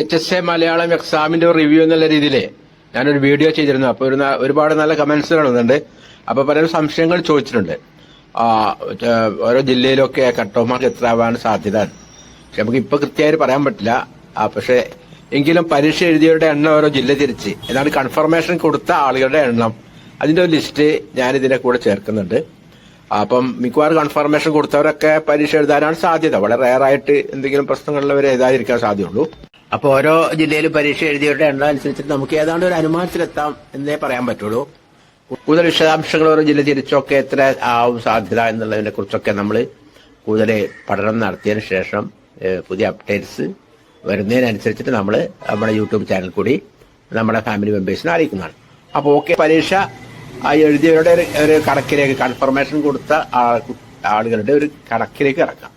H S A Malayalam എക്സാമിന്റെ review എന്നുള്ള രീതിയിൽ ഞാനൊരു വീഡിയോ ചെയ്തിരുന്നു. അപ്പോൾ ഒരു ഒരുപാട് നല്ല കമന്റ്സ് കാണുന്നുണ്ട് അപ്പോൾ പല സംശയങ്ങൾ ചോദിച്ചിട്ടുണ്ട്. ഓരോ ജില്ലയിലൊക്കെ കട്ട് ഓഫ് മാർക്ക് എത്ര ആവാൻ സാധ്യത പക്ഷെ നമുക്ക് ഇപ്പൊ കൃത്യമായിട്ട് പറയാൻ പറ്റില്ല. പക്ഷെ എങ്കിലും പരീക്ഷ എഴുതിയവരുടെ എണ്ണം ഓരോ ജില്ല തിരിച്ച്. എന്നാണ് കൺഫർമേഷൻ കൊടുത്ത ആളുകളുടെ എണ്ണം. അതിന്റെ ഒരു ലിസ്റ്റ് ഞാൻ ഇതിന്റെ കൂടെ ചേർക്കുന്നുണ്ട്. അപ്പം മിക്കവാറും കൺഫർമേഷൻ കൊടുത്തവരൊക്കെ പരീക്ഷ എഴുതാനാണ് സാധ്യത. വളരെ റയറായിട്ട് എന്തെങ്കിലും പ്രശ്നങ്ങളുള്ളവരെ എഴുതാതിരിക്കാൻ സാധ്യതയുള്ളൂ. അപ്പോൾ ഓരോ ജില്ലയിലും പരീക്ഷ എഴുതിയവരുടെ എണ്ണം അനുസരിച്ചിട്ട് നമുക്ക് ഏതാണ്ട് ഒരു അനുമാനത്തിലെത്താം എന്നേ പറയാൻ പറ്റുള്ളൂ. കൂടുതൽ വിശദാംശങ്ങൾ ഓരോ ജില്ല തിരിച്ചൊക്കെ എത്ര ആവും സാധ്യത എന്നുള്ളതിനെ കുറിച്ചൊക്കെ നമ്മൾ കൂടുതൽ പഠനം നടത്തിയതിന് ശേഷം പുതിയ അപ്ഡേറ്റ്സ് വരുന്നതിനനുസരിച്ചിട്ട് നമ്മൾ നമ്മുടെ യൂട്യൂബ് ചാനൽ കൂടി നമ്മുടെ ഫാമിലി മെമ്പേഴ്സിനെ അറിയിക്കുന്നതാണ്. അപ്പോൾ ഓക്കെ പരീക്ഷ എഴുതിയവരുടെ ഒരു കണക്കിലേക്ക് കൺഫർമേഷൻ കൊടുത്ത ആളുകളുടെ ഒരു കണക്കിലേക്ക് ഇറക്കാം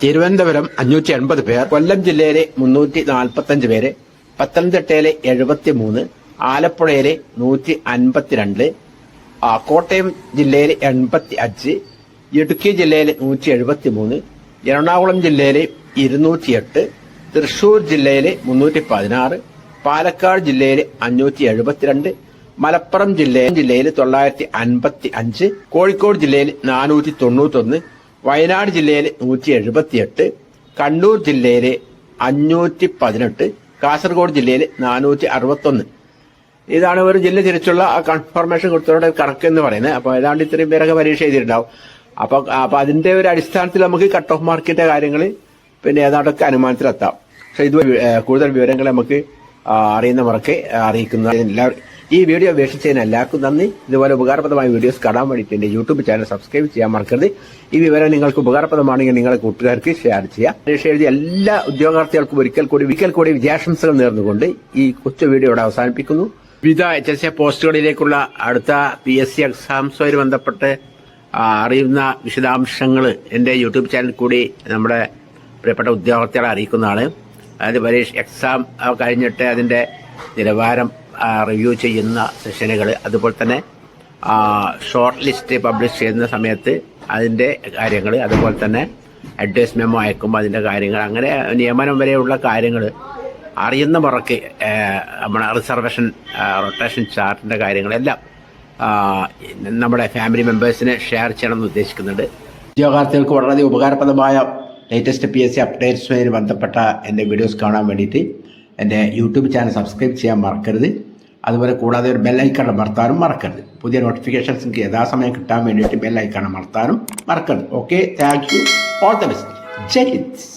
തിരുവനന്തപുരം അഞ്ഞൂറ്റി എൺപത് പേർ കൊല്ലം ജില്ലയിലെ മുന്നൂറ്റി നാൽപ്പത്തഞ്ച് പേര് പത്തനംതിട്ടയിലെ എഴുപത്തി മൂന്ന് ആലപ്പുഴയിലെ നൂറ്റി അൻപത്തിരണ്ട് കോട്ടയം ജില്ലയിലെ എൺപത്തി അഞ്ച് ഇടുക്കി ജില്ലയിലെ നൂറ്റി എഴുപത്തി മൂന്ന് എറണാകുളം ജില്ലയിലെ ഇരുന്നൂറ്റിയെട്ട് തൃശൂർ ജില്ലയിലെ മുന്നൂറ്റി പതിനാറ് പാലക്കാട് ജില്ലയിലെ അഞ്ഞൂറ്റി എഴുപത്തിരണ്ട് മലപ്പുറം ജില്ലയിൽ ജില്ലയിൽ തൊള്ളായിരത്തി അൻപത്തി അഞ്ച് കോഴിക്കോട് ജില്ലയിൽ നാനൂറ്റി തൊണ്ണൂറ്റൊന്ന് വയനാട് ജില്ലയിൽ നൂറ്റി എഴുപത്തിയെട്ട് കണ്ണൂർ ജില്ലയിൽ അഞ്ഞൂറ്റി പതിനെട്ട് കാസർഗോഡ് ജില്ലയിൽ നാനൂറ്റി അറുപത്തൊന്ന് ഇതാണ് ഒരു ജില്ല തിരിച്ചുള്ള കൺഫർമേഷൻ കൊടുത്തവരുടെ കണക്ക് എന്ന് പറയുന്നത്. അപ്പോൾ ഏതാണ്ട് ഇത്രയും പേരൊക്കെ പരീക്ഷ എഴുതിയിട്ടുണ്ടാവും. അപ്പോൾ അപ്പോൾ അതിന്റെ ഒരു അടിസ്ഥാനത്തിൽ നമുക്ക് കട്ട് ഓഫ് മാർക്കിന്റെ കാര്യങ്ങൾ പിന്നെ ഏതാണ്ടൊക്കെ അനുമാനത്തിലെത്താം. പക്ഷെ ഇത് കൂടുതൽ വിവരങ്ങൾ നമുക്ക് അറിയുന്നവർക്ക് അറിയിക്കുന്ന എല്ലാവരും ഈ വീഡിയോ വീക്ഷിച്ചതിന് എല്ലാവർക്കും നന്ദി. ഇതുപോലെ ഉപകാരപ്രദമായ വീഡിയോസ് കാണാൻ വേണ്ടിയിട്ട് എന്റെ യൂട്യൂബ് ചാനൽ സബ്സ്ക്രൈബ് ചെയ്യാൻ മറക്കരുത്. ഈ വിവരം നിങ്ങൾക്ക് ഉപകാരപ്രദമാണെങ്കിൽ നിങ്ങളുടെ കൂട്ടുകാർക്ക് ഷെയർ ചെയ്യാം പരീക്ഷ എഴുതിയ എല്ലാ ഉദ്യോഗാർത്ഥികൾക്കും ഒരിക്കൽ കൂടി ഒരിക്കൽ കൂടി വിജയാശംസകൾ നേർന്നുകൊണ്ട് ഈ കൊച്ചു വീഡിയോ ഇവിടെ അവസാനിപ്പിക്കുന്നു. വിവിധ എച്ച് എസ് എ പോസ്റ്റുകളിലേക്കുള്ള അടുത്ത പി എസ് സി എക്സാംസുമായി ബന്ധപ്പെട്ട് അറിയുന്ന വിശദാംശങ്ങൾ എന്റെ യൂട്യൂബ് ചാനൽ കൂടി നമ്മുടെ പ്രിയപ്പെട്ട ഉദ്യോഗാർത്ഥികളെ അറിയിക്കുന്നതാണ് അതായത് പരീക്ഷ എക്സാം കഴിഞ്ഞിട്ട് അതിന്റെ നിലവാരം റിവ്യൂ ചെയ്യുന്ന സെഷനുകൾ അതുപോലെ തന്നെ ഷോർട്ട് ലിസ്റ്റ് പബ്ലിഷ് ചെയ്യുന്ന സമയത്ത് അതിന്റെ കാര്യങ്ങൾ അതുപോലെ തന്നെ അഡ്വൈസ് മെമ്മോ അയക്കുമ്പോൾ അതിന്റെ കാര്യങ്ങൾ അങ്ങനെ നിയമനം വരെയുള്ള കാര്യങ്ങൾ അറിയുന്ന മുറയ്ക്ക് നമ്മുടെ റിസർവേഷൻ റൊട്ടേഷൻ ചാർട്ടിന്റെ കാര്യങ്ങളെല്ലാം നമ്മുടെ ഫാമിലി മെമ്പേഴ്സിന് ഷെയർ ചെയ്യണമെന്ന് ഉദ്ദേശിക്കുന്നുണ്ട്. ഉദ്യോഗാർത്ഥികൾക്ക് വളരെയധികം ഉപകാരപ്രദമായ ലേറ്റസ്റ്റ് പി എസ് സി അപ്ഡേറ്റ്സുമായി ബന്ധപ്പെട്ട എന്റെ വീഡിയോസ് കാണാൻ വേണ്ടിയിട്ട് എന്റെ യൂട്യൂബ് ചാനൽ സബ്സ്ക്രൈബ് ചെയ്യാൻ മറക്കരുത്. അതുപോലെ കൂടാതെ ഒരു ബെല്ലൈക്കൺ അമർത്താനും മറക്കരുത്. പുതിയ നോട്ടിഫിക്കേഷൻസ് നിങ്ങൾക്ക് യഥാസമയം കിട്ടാൻ വേണ്ടിയിട്ട് ബെല്ലൈക്കൺ അമർത്താനും മറക്കരുത്. Okay thank you all the best Jai Hind.